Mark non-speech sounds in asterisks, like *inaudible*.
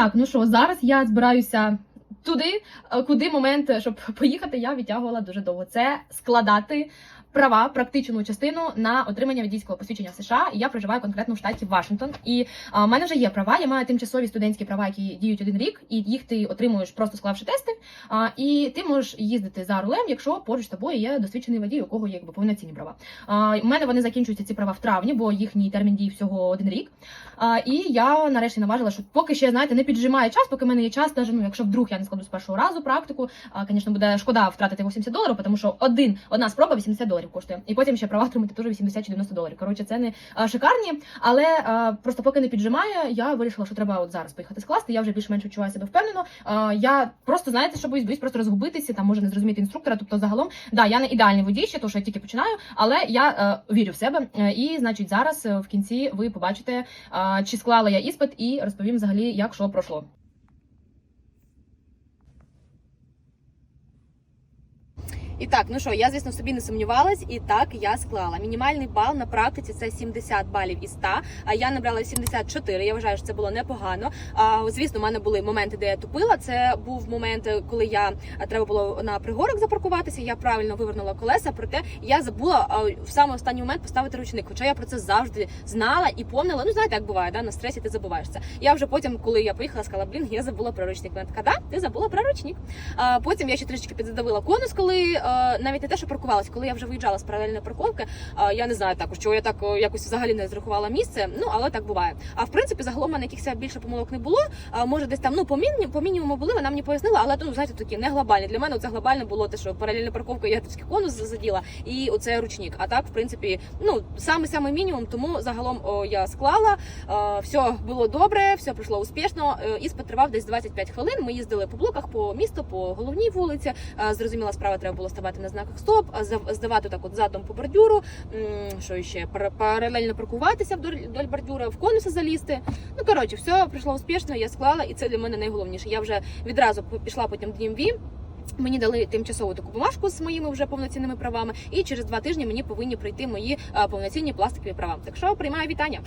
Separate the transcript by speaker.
Speaker 1: так, ну що, зараз я збираюся туди, е, куди момент, щоб *laughs* поїхати, я відтягувала дуже довго. Це складати права, практичну частину на отримання водійського посвідчення в США. І я проживаю конкретно в штаті Вашингтон. І в мене вже є права. Я маю тимчасові студентські права, які діють один рік, і їх ти отримуєш просто склавши тести. А, і ти можеш їздити за рулем, якщо поруч з тобою є досвідчений водій, у кого є якби повноцінні права. А, у мене вони закінчуються ці права в травні, бо їхній термін дії всього один рік. А, і я нарешті наважила, що поки ще знаєте, не піджимає час, поки в мене є час, даже, ну, якщо вдруг я не складу з першого разу практику, звісно, буде шкода втратити 80 доларів, тому що один одна спроба 80 доларів коштує, і потім ще права отримати теж 80 чи 90 доларів. Коротше, це не шикарні, але просто поки не піджимає, я вирішила, що треба от зараз поїхати скласти. Я вже більш-менш відчуваю себе впевнено. Я просто знаєте, що боюсь, боюсь просто розгубитися, там може не зрозуміти інструктора. Тобто, загалом, да, я не ідеальний водій, ще то що я тільки починаю, але я е, вірю в себе. Е, і значить, зараз е, в кінці ви побачите, чи склала я іспит, і розповім взагалі, як що пройшло.
Speaker 2: І так, ну що, я звісно собі не сумнівалась, і так я склала. Мінімальний бал на практиці це 70 балів із 100, а я набрала 74. Я вважаю, що це було непогано. А звісно, в мене були моменти, де я тупила. Це був момент, коли я треба було на пригорок запаркуватися. Я правильно вивернула колеса, проте я забула в самий останній момент поставити ручник. Хоча я про це завжди знала і помнила. Ну знаєте, як буває, да? на стресі ти забуваєш це. Я вже потім, коли я поїхала, сказала, блін, я забула про ручник. Вона така, да, ти забула про ручник. А потім я ще трішки підзадавила конус, коли навіть не те, що паркувалась, коли я вже виїжджала з паралельної парковки. е, я не знаю також, чого я так е, якось взагалі не зрахувала місце. Ну але так буває. А в принципі, загалом мене якихось більше помилок не було. Може, десь там ну по міні, по мінімуму були. Вона мені пояснила, але ну знаєте, такі не глобальні. Для мене це глобально було те, що паралельна парковка я трішки конус заділа, і оце ручник. А так, в принципі, ну саме саме мінімум. Тому загалом о, я склала. Е, все було добре, все пройшло успішно. Е, Іспит тривав десь 25 хвилин. Ми їздили по блоках, по місту, по головній вулиці. Е, Зрозуміла справа, треба було ставати на знаках стоп, здавати так от задом по бордюру. Що ще Пар- паралельно паркуватися вдоль, бордюра, в конуси залізти. Ну коротше, все пройшло успішно. Я склала, і це для мене найголовніше. Я вже відразу пішла потім DMV, Мені дали тимчасову таку бумажку з моїми вже повноцінними правами, і через два тижні мені повинні прийти мої повноцінні пластикові права. Так що приймаю вітання.